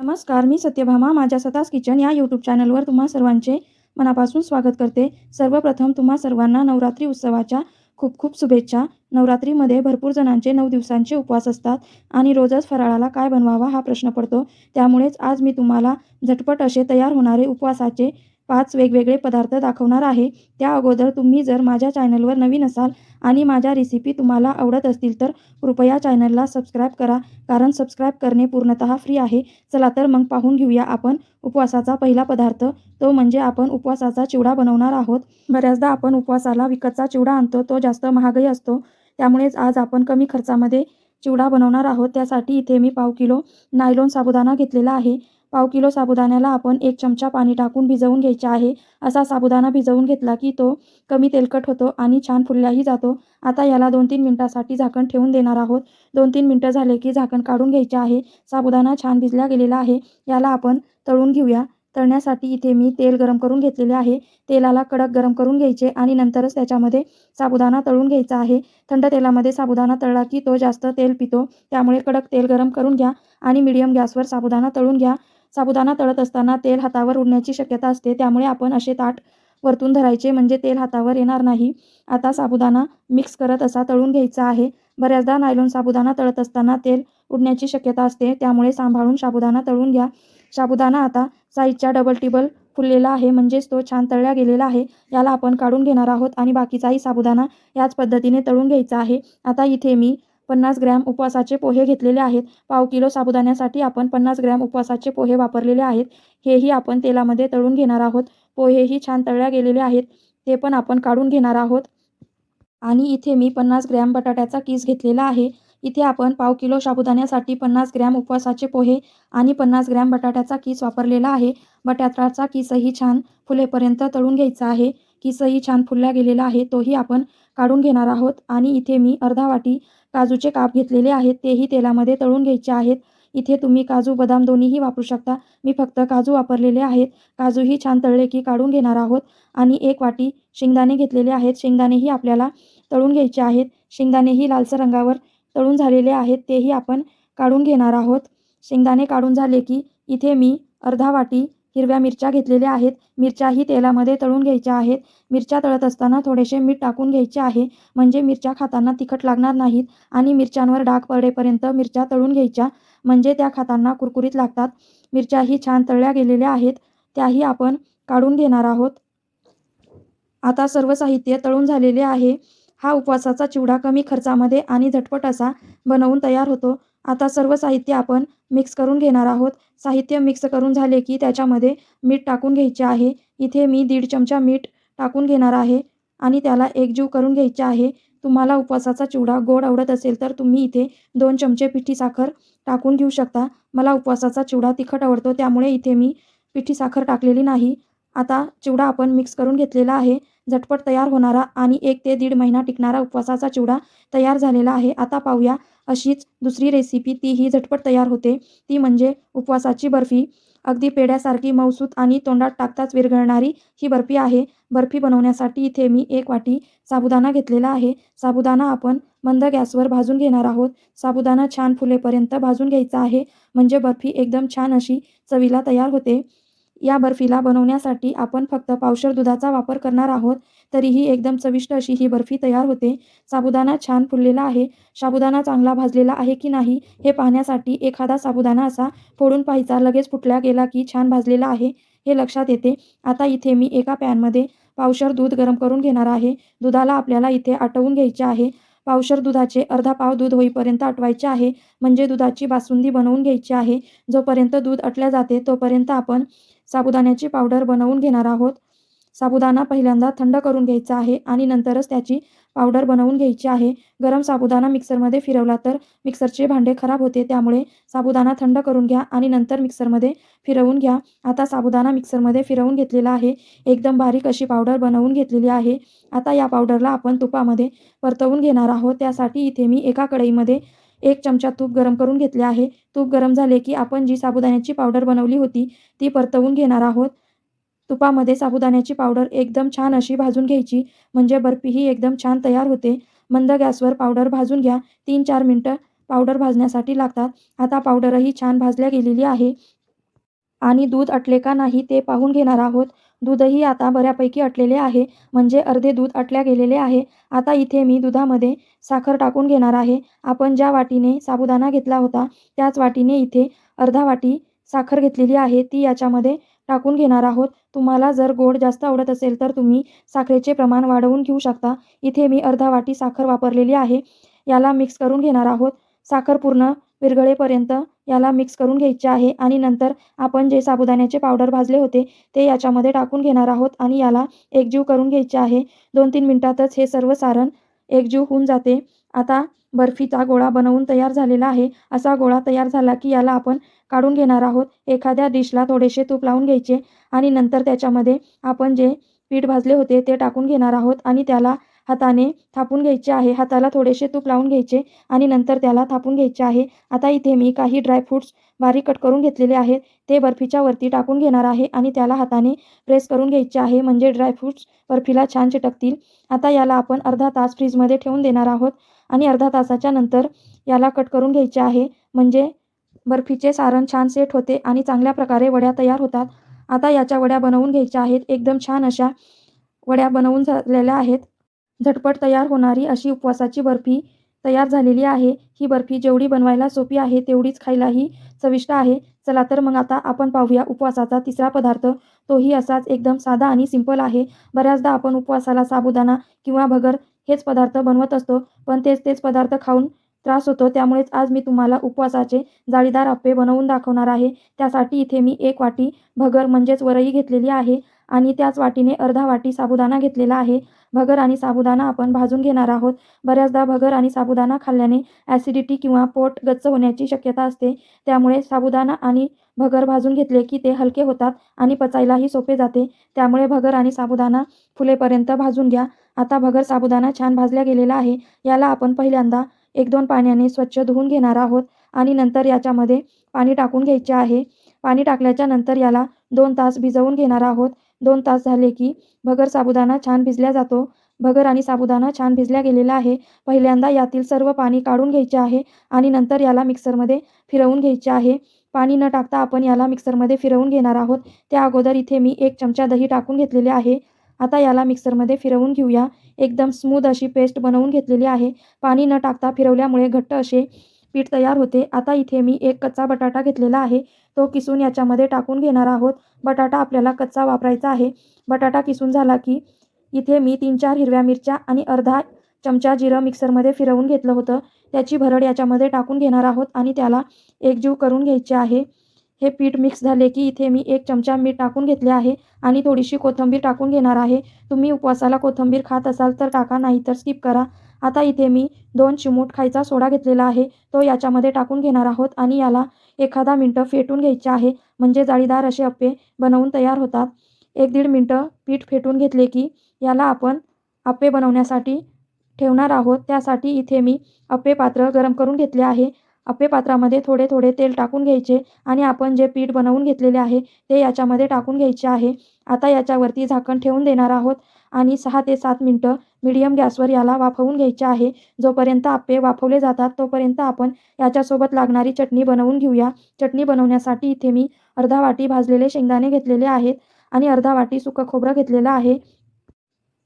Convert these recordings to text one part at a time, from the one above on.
नमस्कार मी सत्यभामा माझ्या सतास किचन या यूट्यूब चॅनलवर तुम्हा सर्वांचे मनापासून स्वागत करते. सर्वप्रथम तुम्हा सर्वांना नवरात्री उत्सवाच्या खूप खूप शुभेच्छा. नवरात्रीमध्ये भरपूर जणांचे नऊ दिवसांचे उपवास असतात आणि रोजच फराळाला काय बनवावा हा प्रश्न पडतो. त्यामुळेच आज मी तुम्हाला झटपट असे तयार होणारे उपवासाचे पाच वेगवेगळे पदार्थ दाखवणार आहे. त्या अगोदर तुम्ही जर माझ्या चॅनलवर नवीन असाल आणि माझ्या रेसिपी तुम्हाला आवडत असतील तर कृपया चॅनलला सबस्क्राईब करा. कारण सबस्क्राईब करणे पूर्णतः फ्री आहे. चला तर मग पाहून घेऊया आपण उपवासाचा पहिला पदार्थ. तो म्हणजे आपण उपवासाचा चिवडा बनवणार आहोत. बऱ्याचदा आपण उपवासाला विकतचा चिवडा आणतो. तो जास्त महागही असतो. त्यामुळेच आज आपण कमी खर्चामध्ये चिवडा बनवणार आहोत. त्यासाठी इथे मी पाव किलो नायलॉन साबुदाणा घेतलेला आहे. पाव किलो साबुदाण्याला आपण एक चमचा पाणी टाकून भिजवून घ्यायचे आहे. असा साबुदाणा भिजवून घेतला की तो कमी तेलकट होतो आणि छान फुलल्याही जातो. आता याला दोन तीन मिनटासाठी झाकण ठेवून देणार आहोत. दोन तीन मिनटं झाले की झाकण काढून घ्यायचे आहे. साबुदाणा छान भिजला गेलेला आहे. याला आपण तळून घेऊया. तळण्यासाठी इथे मी तेल गरम करून घेतलेले आहे. तेलाला कडक गरम करून घ्यायचे आणि नंतरच त्याच्यामध्ये साबुदाणा तळून घ्यायचा आहे. थंड तेलामध्ये साबुदाणा तळला की तो जास्त तेल पितो. त्यामुळे कडक तेल गरम करून घ्या आणि मिडियम गॅसवर साबुदाणा तळून घ्या. साबुदाणा तळत असताना तेल हातावर उडण्याची शक्यता असते. त्यामुळे आपण असे ताट वरतून धरायचे म्हणजे तेल हातावर येणार नाही. आता साबुदाणा मिक्स करत असा तळून घ्यायचा आहे. बऱ्याचदा नायलॉन साबुदाणा तळत असताना तेल उडण्याची शक्यता असते. त्यामुळे सांभाळून साबुदाणा तळून घ्या. साबुदाणा आता साईजच्या डबल टिबल फुललेला आहे. म्हणजेच तो छान तळल्या गेलेला आहे. याला आपण काढून घेणार आहोत. आणि बाकीचाही साबुदाणा याच पद्धतीने तळून घ्यायचा आहे. आता इथे मी पन्नास ग्रॅम उपवासाचे पोहे घेतलेले आहेत. पाव किलो साबुदाण्यासाठी आपण पन्नास ग्रॅम उपवासाचे पोहे वापरलेले आहेत. हेही आपण तेलामध्ये तळून घेणार आहोत. पोहेही छान तळल्या गेलेले आहेत. ते पण आपण काढून घेणार आहोत. आणि इथे मी पन्नास ग्रॅम बटाट्याचा किस घेतलेला आहे. इथे आपण पाव किलो साबुदाण्यासाठी पन्नास ग्रॅम उपवासाचे पोहे आणि पन्नास ग्रॅम बटाट्याचा किस वापरलेला आहे. बटाट्याचा किसही छान फुलेपर्यंत तळून घ्यायचा आहे. किसही छान फुलला गेलेला आहे. तोही आपण काढून घेणार आहोत. आणि इथे मी अर्धा वाटी काजूचे काप घेतलेले आहेत तेही तेलामध्ये तळून घ्यायचे आहेत. इथे तुम्ही काजू बदाम दोन्हीही वापरू शकता. मी फक्त काजू वापरलेले आहेत. काजूही छान तळले की काढून घेणार आहोत. आणि एक वाटी शेंगदाणे घेतलेले आहेत. शेंगदाणेही आपल्याला तळून घ्यायचे आहेत. शेंगदाणेही लालसर रंगावर तळून झालेले आहेत. तेही आपण काढून घेणार आहोत. शेंगदाणे काढून झाले की इथे मी अर्धा वाटी हिरव्या मिरच्या घेतलेल्या आहेत. मिरच्याही तेलामध्ये तळून घ्यायच्या आहेत. मिरच्या तळत असताना थोडेसे मीठ टाकून घ्यायचे आहे. म्हणजे मिरच्या खाताना तिखट लागणार नाहीत आणि मिरच्यांवर डाग पडेपर्यंत मिरच्या तळून घ्यायच्या. म्हणजे त्या खाताना कुरकुरीत लागतात. मिरच्याही छान तळल्या गेलेल्या आहेत. त्याही आपण काढून घेणार आहोत. आता सर्व साहित्य तळून झालेले आहे. हा उपवासाचा चिवडा कमी खर्चामध्ये आणि झटपट असा बनवून तयार होतो. आता सर्व साहित्य आपण मिक्स करून घेणार आहोत. साहित्य मिक्स करून झाले की त्याच्यामध्ये मीठ टाकून घ्यायचे आहे. इथे मी दीड चमचा मीठ टाकून घेणार आहे आणि त्याला एकजीव करून घ्यायचे आहे. तुम्हाला उपवासाचा चिवडा गोड आवडत असेल तर तुम्ही इथे दोन चमचे पिठी साखर टाकून घेऊ शकता. मला उपवासाचा चिवडा तिखट आवडतो त्यामुळे इथे मी पिठी साखर टाकलेली नाही. आता चिवडा आपण मिक्स करून घेतलेला आहे. झटपट तयार होणारा आणि एक ते दीड महिना टिकणारा उपवासाचा चिवडा तयार झालेला आहे. आता पाहूया अशीच दुसरी रेसिपी तीही झटपट तयार होते. ती म्हणजे उपवासाची बर्फी. अगदी पेड्यासारखी मौसूत आणि तोंडात टाकताच विरघळणारी ही बर्फी आहे. बर्फी बनवण्यासाठी इथे मी एक वाटी साबुदाणा घेतलेला आहे. साबुदाणा आपण मंद गॅसवर भाजून घेणार आहोत. साबुदाणा छान फुलेपर्यंत भाजून घ्यायचा आहे. म्हणजे बर्फी एकदम छान अशी चवीला तयार होते. या बर्फीला बनवण्यासाठी आपण फक्त पावशर दुधाचा वापर करणार आहोत. तरीही एकदम चविष्ट अशी ही बर्फी तयार होते. साबुदाणा छान फुललेला आहे. साबुदाणा चांगला भाजलेला आहे की नाही हे पाहण्यासाठी एखादा साबुदाणा असा फोडून पाहायचा. लगेच फुटल्या गेला की छान भाजलेला आहे हे लक्षात येते. आता इथे मी एका पॅनमध्ये पावशर दूध गरम करून घेणार आहे. दुधाला आपल्याला इथे आटवून घ्यायचे आहे. पावशर दुधाचे अर्धा पाव दूध होईपर्यंत आटवायचे आहे. म्हणजे दुधाची बासुंदी बनवून घ्यायची आहे. जोपर्यंत दूध आटल्या जाते तोपर्यंत आपण साबुदाण्याची पावडर बनवून घेणार आहोत. साबुदाणा पहिल्यांदा थंड करून घ्यायचा आहे आणि नंतरच त्याची पावडर बनवून घ्यायची आहे. गरम साबुदाणा मिक्सरमध्ये फिरवला तर मिक्सरचे भांडे खराब होते त्यामुळे साबुदाणा थंड करून घ्या आणि नंतर मिक्सरमध्ये फिरवून घ्या. आता साबुदाणा मिक्सरमध्ये फिरवून घेतलेला आहे. एकदम बारीक अशी पावडर बनवून घेतलेली आहे. आता या पावडरला आपण तुपामध्ये परतवून घेणार आहोत. त्यासाठी इथे मी एका कढईमध्ये एक चमचा तूप गरम करून घेतले आहे. तूप गरम झाले की आपण जी साबुदाण्याची पावडर बनवली होती ती परतवून घेणार आहोत. तुपामध्ये साबुदाण्याची पावडर एकदम छान अशी भाजून घ्यायची. म्हणजे बर्फीही एकदम छान तयार होते. मंद गॅसवर पावडर भाजून घ्या. तीन चार मिनटं पावडर भाजण्यासाठी लागतात. आता पावडरही छान भाजल्या गेलेली आहे. आणि दूध अटले का नाही ते पाहून घेणार आहोत. दूधही आता बऱ्यापैकी अटलेले आहे. म्हणजे अर्धे दूध अटल्या गेलेले आहे. आता इथे मी दुधामध्ये साखर टाकून घेणार आहे. आपण ज्या वाटीने साबुदाणा घेतला होता त्याच वाटीने इथे अर्धा वाटी साखर घेतलेली आहे. ती याच्यामध्ये टाकून घेणार आहोत. तुम्हाला जर गोड जास्त आवडत असेल तर तुम्ही साखरेचे प्रमाण वाढवून घेऊ शकता. इथे मी अर्धा वाटी साखर वापरलेली आहे. याला मिक्स करून घेणार आहोत. साखर पूर्ण विरघळेपर्यंत याला मिक्स करून घ्यायचे आहे आणि नंतर आपण जे साबुदाण्याचे पावडर भाजले होते ते याच्यामध्ये टाकून घेणार आहोत आणि याला एकजीव करून घ्यायचे आहे. दोन तीन मिनटातच हे सर्व सारण एकजीव होऊन जाते. आता बर्फीचा गोळा बनवून तयार झालेला आहे. असा गोळा तयार झाला की याला आपण काढून घेणार आहोत. एखाद्या डिशला थोडेसे तूप लावून घ्यायचे आणि नंतर त्याच्यामध्ये आपण जे पीठ भाजले होते ते टाकून घेणार आहोत आणि त्याला हाताने थापून घ्यायचे आहे. हाताला थोडेसे तूप लावून घ्यायचे आणि नंतर त्याला थापून घ्यायचे आहे. आता इथे मी काही ड्रायफ्रूट्स बारीक कट करून घेतलेले आहेत. ते बर्फीच्या वरती टाकून घेणार आहे आणि त्याला हाताने प्रेस करून घ्यायचे आहे. म्हणजे ड्रायफ्रूट्स बर्फीला छान चिटकतील. आता याला आपण अर्धा तास फ्रीजमध्ये ठेवून देणार आहोत आणि अर्धा तासाच्या नंतर याला कट करून घ्यायचे आहे. म्हणजे बर्फीचे सारण छान सेट होते आणि चांगल्या प्रकारे वड्या तयार होतात. आता याच्या वड्या बनवून घ्यायच्या आहेत. एकदम छान अशा वड्या बनवून झालेल्या आहेत. झटपट तयार होणारी अशी उपवासाची बर्फी तयार झालेली आहे. ही बर्फी जेवढी बनवायला सोपी आहे तेवढीच खायलाही चविष्ट आहे. चला तर मग आता आपण पाहूया उपवासाचा तिसरा पदार्थ. तोही असाच एकदम साधा आणि सिंपल आहे. बऱ्याचदा आपण उपवासाला साबुदाणा किंवा भगर हेच पदार्थ बनवत असतो पण तेच तेच पदार्थ खाऊन त्रास होतो. त्यामुळेच आज मी तुम्हाला उपवासाचे जाळीदार आप्पे बनवून दाखवणार आहे. त्यासाठी इथे मी एक वाटी भगर म्हणजेच वरई घेतलेली आहे आणि त्याच वाटीने अर्धा वाटी साबुदाणा घेतलेला आहे. भगर आणि साबुदाणा आपण भाजून घेणार आहोत. बऱ्याचदा भगर आणि साबुदाणा खाल्ल्याने ॲसिडिटी किंवा पोट गच्च होण्याची शक्यता असते. त्यामुळे साबुदाणा आणि भगर भाजून घेतले की ते हलके होतात आणि पचायलाही सोपे जाते. त्यामुळे भगर आणि साबुदाणा फुलेपर्यंत भाजून घ्या. आता भगर साबुदाणा छान भाजल्या गेलेला आहे. याला आपण पहिल्यांदा एक दोन पाण्याने स्वच्छ धुवून घेणार आहोत आणि नंतर याच्यामध्ये पाणी टाकून घ्यायचे आहे. पाणी टाकल्याच्या नंतर याला दोन तास भिजवून घेणार आहोत. दोन तास झाले की भगर साबुदाणा छान भिजल्या जातो. भगर आणि साबुदाणा छान भिजल्या गेलेला आहे. पहिल्यांदा यातील सर्व पाणी काढून घ्यायचे आहे आणि नंतर याला मिक्सरमध्ये फिरवून घ्यायचे आहे. पाणी न टाकता आपण याला मिक्सरमध्ये फिरवून घेणार आहोत. त्या अगोदर इथे मी एक चमचा दही टाकून घेतलेले आहे. आता याला मिक्सरमध्ये फिरवून घेऊया. एकदम स्मूद अशी पेस्ट बनवून घेतलेली आहे. पाणी न टाकता फिरवल्यामुळे घट्ट असे पीठ तयार होते. आता इथे मी एक कच्चा बटाटा घेतलेला आहे. तो किसून याच्यामध्ये टाकून घेणार आहोत. बटाटा आपल्याला कच्चा वापरायचा आहे. बटाटा किसून झाला की इथे मी तीन चार हिरव्या मिरच्या आणि अर्धा चमचा जिरं मिक्सरमध्ये फिरवून घेतलं होतं. त्याची भरड याच्यामध्ये टाकून घेणार आहोत आणि त्याला एकजीव करून घ्यायचे आहे. हे पीठ मिक्स झाले की इथे मी एक चमचा मीठ टाकून घेतले आहे आणि थोडीशी कोथिंबीर टाकून घेणार आहे. तुम्ही उपवासाला कोथिंबीर खात असाल तर टाका नाही तर स्किप करा. आता इथे मी दोन चिमूट खायचा सोडा घेतलेला आहे. तो याच्यामध्ये टाकून घेणार आहोत आणि याला एखादा मिनटं फेटून घ्यायचे आहे. म्हणजे जाळीदार असे अप्पे बनवून तयार होतात. एक दीड मिनटं पीठ फेटून घेतले की याला आपण अप्पे बनवण्यासाठी ठेवणार आहोत. त्यासाठी इथे मी अप्पे पात्र गरम करून घेतले आहे. अप्पे पात्रामध्ये थोडे थोडे तेल टाकून घ्यायचे आणि आपण जे पीठ बनवून घेतलेले आहे ते याच्यामध्ये टाकून घ्यायचे आहे. आता याच्यावरती झाकण ठेवून देणार आहोत आणि सहा ते सात मिनटं मीडियम गॅसवर याला वाफवून घ्यायचे आहे. जोपर्यंत आप्पे वाफवले जातात तोपर्यंत आपण याच्यासोबत लागणारी चटणी बनवून घेऊया. चटणी बनवण्यासाठी इथे मी अर्धा वाटी भाजलेले शेंगदाणे घेतलेले आहेत आणि अर्धा वाटी सुकं खोबरं घेतलेलं आहे.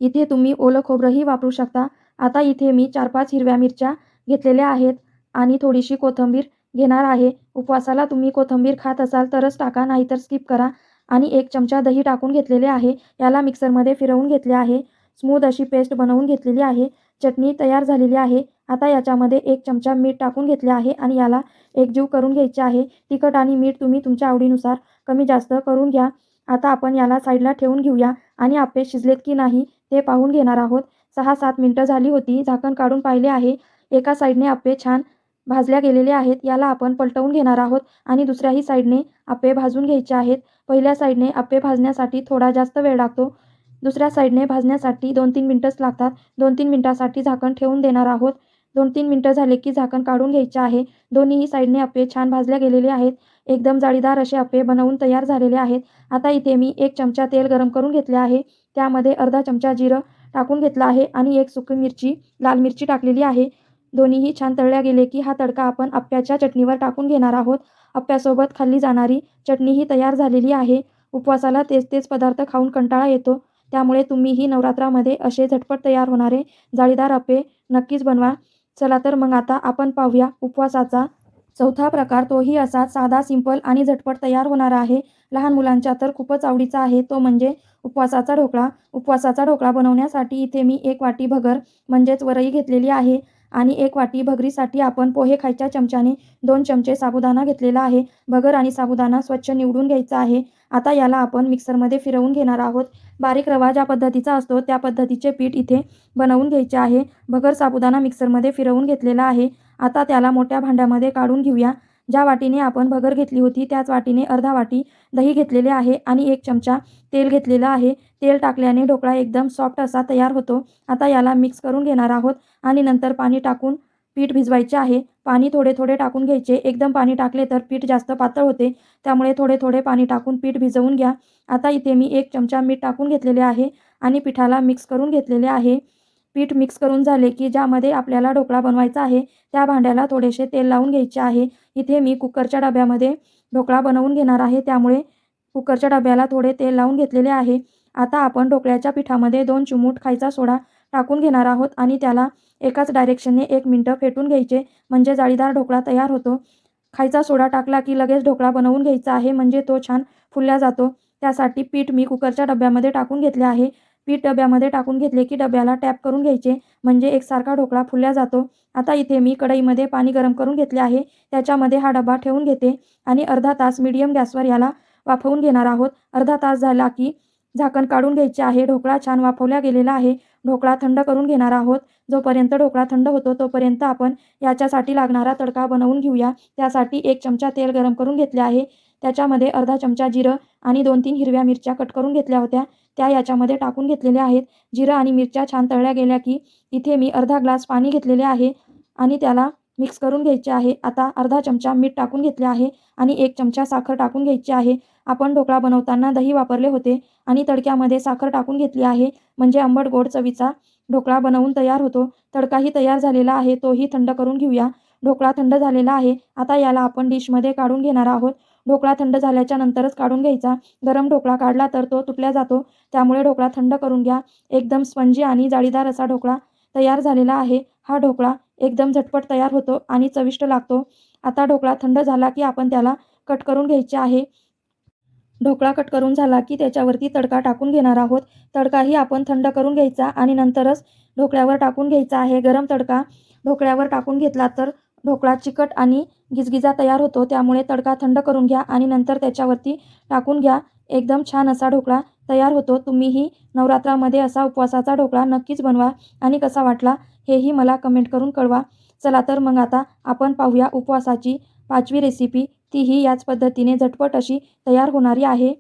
इथे तुम्ही ओलं खोबरंही वापरू शकता. आता इथे मी चार पाच हिरव्या मिरच्या घेतलेल्या आहेत. आणि थोडीशी कोथिंबीर घेणार आहे. उपवासाला तुम्ही कोथिंबीर खात असाल तरच टाका नाहीतर स्किप करा. आणि एक चमचा दही टाकून घेतलेले आहे. याला मिक्सरमध्ये फिरवून घेतले आहे. स्मूद अशी पेस्ट बनवून घेतलेली आहे. चटणी तयार झालेली आहे. आता याच्यामध्ये एक चमचा मीठ टाकून घेतले आहे आणि याला एकजीव करून घ्यायचे आहे. तिखट आणि मीठ तुम्ही तुमच्या आवडीनुसार कमी जास्त करून घ्या. आता आपण याला साईडला ठेवून घेऊया. आणि आप्पे शिजलेत की नाही ते पाहून घेणार आहोत. सहा सात मिनटं झाली होती. झाकण काढून पाहिले आहे. एका साईडने आप्पे छान भाजल्या गेलेले आहेत याला आपण पलटवून घेणार आहोत आणि दुसऱ्याही साईडने आप्पे भाजून घ्यायचे आहेत. पहिल्या साईडने आप्पे भाजण्यासाठी थोडा जास्त वेळ लागतो. दुसऱ्या साईडने भाजण्यासाठी दोन तीन मिनटंच लागतात. दोन तीन मिनटासाठी झाकण ठेवून देणार आहोत. दोन तीन मिनटं झाले की झाकण काढून घ्यायचे आहे. दोन्हीही साईडने अप्पे छान भाजल्या गेलेले आहेत. एकदम जाळीदार असे अप्पे बनवून तयार झालेले आहेत. आता इथे मी एक चमचा तेल गरम करून घेतले आहे. त्यामध्ये अर्धा चमचा जिरं टाकून घेतला आहे आणि एक सुकी मिरची लाल मिरची टाकलेली आहे. दोन्हीही छान तळल्या गेले की हा तडका आपण आप्याच्या चटणीवर टाकून घेणार आहोत. अप्प्यासोबत खाल्ली जाणारी चटणीही तयार झालेली आहे. उपवासाला तेच तेच पदार्थ खाऊन कंटाळा येतो. त्यामुळे तुम्हीही नवरात्रामध्ये असे झटपट तयार होणारे जाळीदार अप्पे नक्कीच बनवा. चला तर मग आता आपण पाहूया उपवासाचा चौथा प्रकार. तोही असाच साधा सिंपल आणि झटपट तयार होणारा आहे. लहान मुलांच्या तर खूपच आवडीचा आहे. तो म्हणजे उपवासाचा ढोकळा. उपवासाचा ढोकळा बनवण्यासाठी इथे मी एक वाटी भगर म्हणजेच वरई घेतलेली आहे. आणि एक वाटी भगरीसाठी आपण पोहे खायच्या चमच्याने दोन चमचे साबुदाणा घेतलेला आहे. भगर आणि साबुदाणा स्वच्छ निवडून घ्यायचा आहे. आता याला आपण मिक्सरमध्ये फिरवून घेणार आहोत. बारीक रवा ज्या पद्धतीचा असतो त्या पद्धतीचे पीठ इथे बनवून घ्यायचे आहे. भगर साबुदाणा मिक्सरमध्ये फिरवून घेतलेला आहे. आता त्याला मोठ्या भांड्यामध्ये काढून घेऊया. ज्या वाटीने आपण भगर घेतली होती त्याच वाटीने अर्धा वाटी दही घेतलेले आहे आणि एक चमचा तेल घेतलेलं आहे. तेल टाकल्याने ढोकळा एकदम सॉफ्ट असा तयार होतो. आता याला मिक्स करून घेणार आहोत आणि नंतर पाणी टाकून पीठ भिजवायचे आहे. पाणी थोडे थोडे टाकून घ्यायचे. एकदम पाणी टाकले तर पीठ जास्त पातळ होते. त्यामुळे थोडे थोडे पाणी टाकून पीठ भिजवून घ्या. आता इथे मी एक चमचा मीठ टाकून घेतलेले आहे आणि पिठाला मिक्स करून घेतलेले आहे. पीठ मिक्स करून झाले की ज्यामध्ये आपल्याला ढोकळा बनवायचा आहे त्या भांड्याला थोडेसे तेल लावून घ्यायचे आहे. इथे मी कुकरच्या डब्यामध्ये ढोकळा बनवून घेणार आहे. त्यामुळे कुकरच्या डब्याला थोडे तेल लावून घेतलेले आहे. आता आपण ढोकळ्याच्या पिठामध्ये दोन चिमूट खायचा सोडा टाकून घेणार आहोत आणि त्याला एकाच डायरेक्शनने एक मिनटं फेटून घ्यायचे. म्हणजे जाळीदार ढोकळा तयार होतो. खायचा सोडा टाकला की लगेच ढोकळा बनवून घ्यायचा आहे. म्हणजे तो छान फुलला जातो. त्यासाठी पीठ मी कुकरच्या डब्यामध्ये टाकून घेतले आहे. पीठ डब्यामध्ये टाकून घेतले की डब्याला टॅप करून घ्यायचे. म्हणजे एकसारखा ढोकळा फुलल्या जातो. आता इथे मी कढईमध्ये पाणी गरम करून घेतले आहे. त्याच्यामध्ये हा डबा ठेवून घेते आणि अर्धा तास मीडियम गॅसवर याला वाफवून घेणार आहोत. अर्धा तास झाला की झाकण काढून घ्यायचे आहे. ढोकळा छान वाफवला गेलेला आहे. ढोकळा थंड करून घेणार आहोत. जोपर्यंत ढोकळा थंड होतो तोपर्यंत आपण याच्यासाठी लागणारा तडका बनवून घेऊया. त्यासाठी एक चमचा तेल गरम करून घेतले आहे. त्याच्यामध्ये अर्धा चमचा जिरं आणि दोन तीन हिरव्या मिरच्या कट करून घेतल्या होत्या. त्या याच्यामध्ये टाकून घेतलेल्या आहेत. जिरं आणि मिरच्या छान तळल्या गेल्या की इथे मी अर्धा ग्लास पाणी घेतलेले आहे आणि त्याला मिक्स करून घ्यायचे आहे. आता अर्धा चमचा मीठ टाकून घेतले आहे आणि एक चमचा साखर टाकून घ्यायची आहे. आपण ढोकळा बनवताना दही वापरले होते आणि तडक्यामध्ये साखर टाकून घेतली आहे. म्हणजे आंबट गोड चवीचा ढोकळा बनवून तयार होतो. तडकाही तयार झालेला आहे. तोही थंड करून घेऊया. ढोकळा थंड झालेला आहे. आता याला आपण डिशमध्ये काढून घेणार आहोत. ढोकळा थंड झाल्याच्या नंतरच काढून घ्यायचा. गरम ढोकळा काढला तर तो तुटल्या जातो. त्यामुळे ढोकळा थंड करून घ्या. एकदम स्पंजी आणि जाळीदार असा ढोकळा तयार झालेला आहे. हा ढोकळा एकदम झटपट तयार होतो आणि चविष्ट लागतो. आता ढोकळा थंड झाला की आपण त्याला कट करून घ्यायचे आहे. ढोकळा कट करून झाला की त्याच्यावरती तडका टाकून घेणार आहोत. तडकाही आपण थंड करून घ्यायचा आणि नंतरच ढोकळ्यावर टाकून घ्यायचा आहे. गरम तडका ढोकळ्यावर टाकून घेतला तर ढोकळा चिकट आणि गिजगिजा तयार होतो. त्यामुळे तडका थंड करून घ्या आणि नंतर त्याच्यावरती टाकून घ्या. एकदम छान असा ढोकळा तयार होतो. तुम्हीही नवरात्रामध्ये असा उपवासाचा ढोकळा नक्कीच बनवा आणि कसा वाटला हेही मला कमेंट करून कळवा. चला तर मग आता आपण पाहूया उपवासाची पाचवी रेसिपी तीही याच पद्धतीने झटपट अशी तयार होणारी आहे.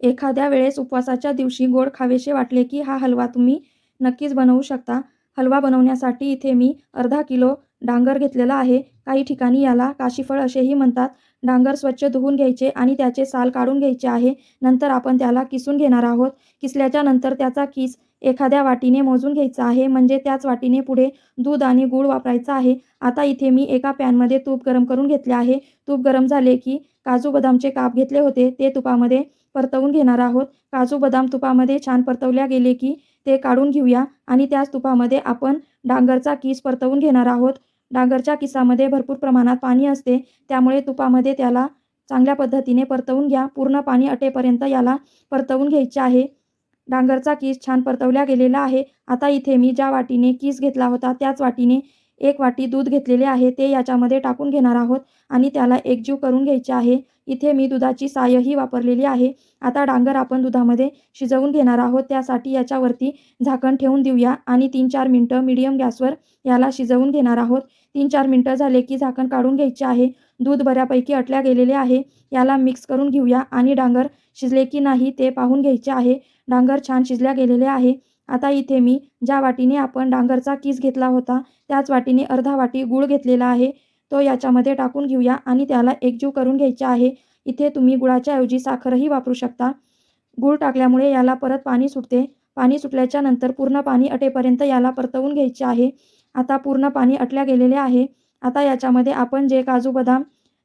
एखाद्या वेळेस उपवासाच्या दिवशी गोड खावेसे वाटले की हा हलवा तुम्ही नक्कीच बनवू शकता. हलवा बनवण्यासाठी इथे मी अर्धा किलो डांगर घेतलेला आहे. काही ठिकाणी याला काशीफळ असेही म्हणतात. डांगर स्वच्छ धुवून घ्यायचे आणि त्याचे साल काढून घ्यायचे आहे. नंतर आपण त्याला किसून घेणार आहोत. किसल्याच्या नंतर त्याचा किस एखाद्या वाटीने मोजून घ्यायचा आहे. म्हणजे त्याच वाटीने पुढे दूध आणि गूळ वापरायचा आहे. आता इथे मी एका पॅनमध्ये तूप गरम करून घेतले आहे. तूप गरम झाले की काजू बदामचे काप घेतले होते. ते तुपामध्ये परतवून घेणार आहोत. काजू बदाम तुपामध्ये छान परतवल्या गेले की ते काढून घेऊया आणि त्याच तुपामध्ये आपण डांगरचा किस परतवून घेणार आहोत. डांगरच्या किसामध्ये भरपूर प्रमाणात पाणी असते. त्यामुळे तुपामध्ये त्याला चांगल्या पद्धतीने परतवून घ्या. पूर्ण पाणी अटेपर्यंत याला परतवून घ्यायचे आहे. डांगरचा किस छान परतवल्या गेलेला आहे. आता इथे मी ज्या वाटीने किस घेतला होता त्याच वाटीने एक वाटी दूध घेतलेले आहे. ते याच्यामध्ये टाकून घेणार आहोत आणि त्याला एकजीव करून घ्यायचे आहे. इथे मी दुधाची सायही वापरलेली आहे. आता डांगर आपण दुधामध्ये शिजवून घेणार आहोत. त्यासाठी याच्यावरती झाकण ठेवून देऊया आणि तीन चार मिनटं मीडियम गॅसवर याला शिजवून घेणार आहोत. तीन चार मिनटं झाले की झाकण काढून घ्यायचे आहे. दूध बऱ्यापैकी अटल्या गेलेले आहे. याला मिक्स करून घेऊया आणि डांगर शिजले की नाही ते पाहून घ्यायचे आहे. डांगर छान शिजल्या गेलेले आहे. आता इथे मी ज्या वाटीने आपण डांगरचा किस घेतला होता त्याच वाटीने अर्धा वाटी गूळ घेतलेला आहे. तो याच्यामध्ये टाकून घेऊया आणि त्याला एकजीव करून घ्यायचा आहे. इथे तुम्ही गुळाच्या ऐवजी साखरही वापरू शकता. गूळ टाकल्यामुळे याला परत पाणी सुटते. पाणी सुटल्याच्या नंतर पूर्ण पाणी अटेपर्यंत याला परतवून घ्यायचे आहे. आता पूर्ण पाणी अटल्या गेलेले आहे. आता याच्यामध्ये आपण जे काजू बदाम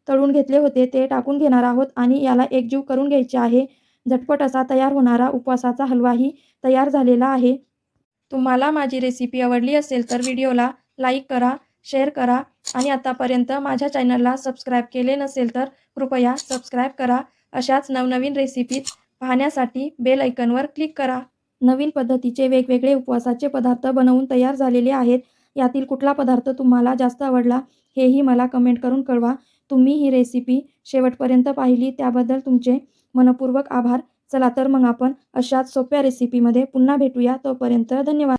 तळून घेतले होते ते टाकून घेणार आहोत आणि याला एकजीव करून घ्यायचे आहे. झटपट असा तयार होणारा उपवासाचा हलवाही तयार झालेला आहे. तुम्हाला माझी रेसिपी आवडली असेल तर व्हिडिओला लाईक करा शेअर करा आणि आतापर्यंत माझ्या चॅनलला सबस्क्राईब केले नसेल तर कृपया सबस्क्राईब करा. अशाच नवनवीन रेसिपीत पाहण्यासाठी बेल ऐकनवर क्लिक करा. नवीन पद्धतीचे वेगवेगळे उपवासाचे पदार्थ बनवून तयार झालेले आहेत. यातील कुठला पदार्थ तुम्हाला जास्त आवडला हेही मला कमेंट करून कळवा. तुम्ही ही रेसिपी शेवटपर्यंत पाहिली त्याबद्दल तुमचे मनपूर्वक आभार. चला तर मग आपण अशाच सोप्या रेसिपीमध्ये पुन्हा भेटूया. तोपर्यंत धन्यवाद.